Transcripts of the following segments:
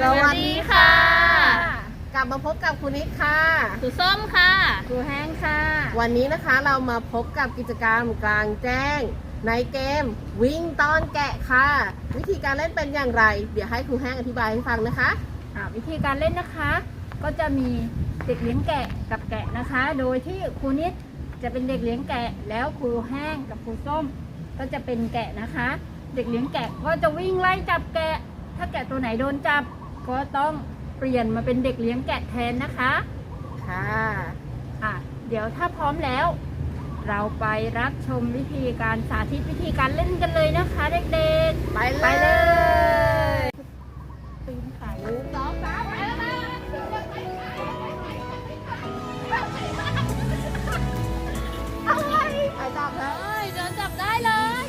สวัสดีค่ะ กลับมาพบกับคุณนิดค่ะครูส้มค่ะ ครูแห้งค่ะ วันนี้นะคะเรามาพบกับกิจกรรมกลางแจ้ง ในเกม วิ่งตอนแกะค่ะ วิธีการเล่นเป็นอย่างไร เดี๋ยวให้ครูแห้งอธิบายให้ฟังนะคะ อ่าวิธีการเล่นนะคะ ก็จะมีเด็กเลี้ยงแกะกับแกะนะคะ โดยที่ครูนิดจะเป็นเด็กเลี้ยงแกะ แล้วครูแห้งกับครูส้ม ก็จะเป็นแกะนะคะ เด็กเลี้ยงแกะก็จะวิ่งไล่จับแกะ ถ้าแกะตัวไหนโดนจับ ก็ต้องเปลี่ยนมาเป็นเด็กเลี้ยงแกะแทนนะคะ ค่ะอะ เดี๋ยวถ้าพร้อมแล้ว เราไปรับชมวิธีการสาธิตวิธีการเล่นกันเลยนะคะ เด็กๆ ไปเลยไปเลยปีนเขาสองสามไปแล้วนะไปจับเลยเดินจับได้เลย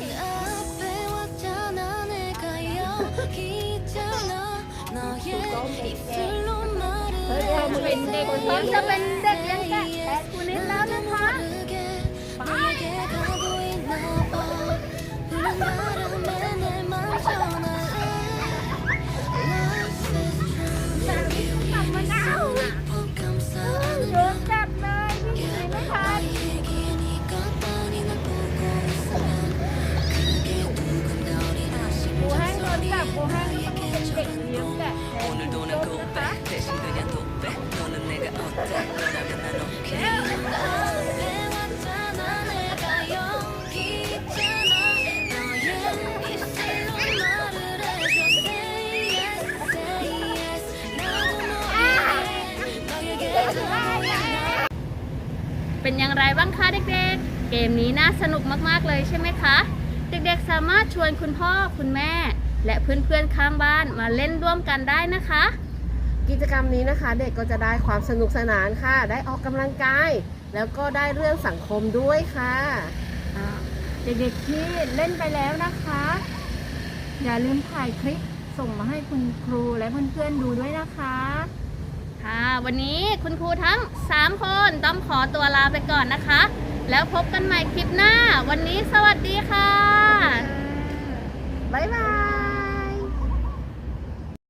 เป็นเด็กพร้อมจะเป็นเด็กล้ยงแกะแต่กูนิดแล้วนะคะปูให้เงินแบบกูให้ เป็นยงงนอย่างไรบ้างคะเด็กๆ เกมนี้น่าสนุกมากๆเลยใช่ไหมคะ เด็กๆสามารถชวนคุณพ่อคุณแม่ และเพื่อนๆข้างบ้านมาเล่นร่วมกันได้นะคะ กิจกรรมนี้นะคะ เด็กก็จะได้ความสนุกสนานค่ะ ได้ออกกำลังกาย แล้วก็ได้เรื่องสังคมด้วยค่ะอ่าเด็กๆที่เล่นไปแล้วนะคะ อย่าลืมถ่ายคลิปส่งมาให้คุณครูและเพื่อนๆดูด้วยนะคะ ค่ะวันนี้คุณครูทั้ง 3 คนต้องขอตัวลาไปก่อนนะคะ แล้วพบกันใหม่คลิปหน้า วันนี้สวัสดีค่ะบ๊ายบาย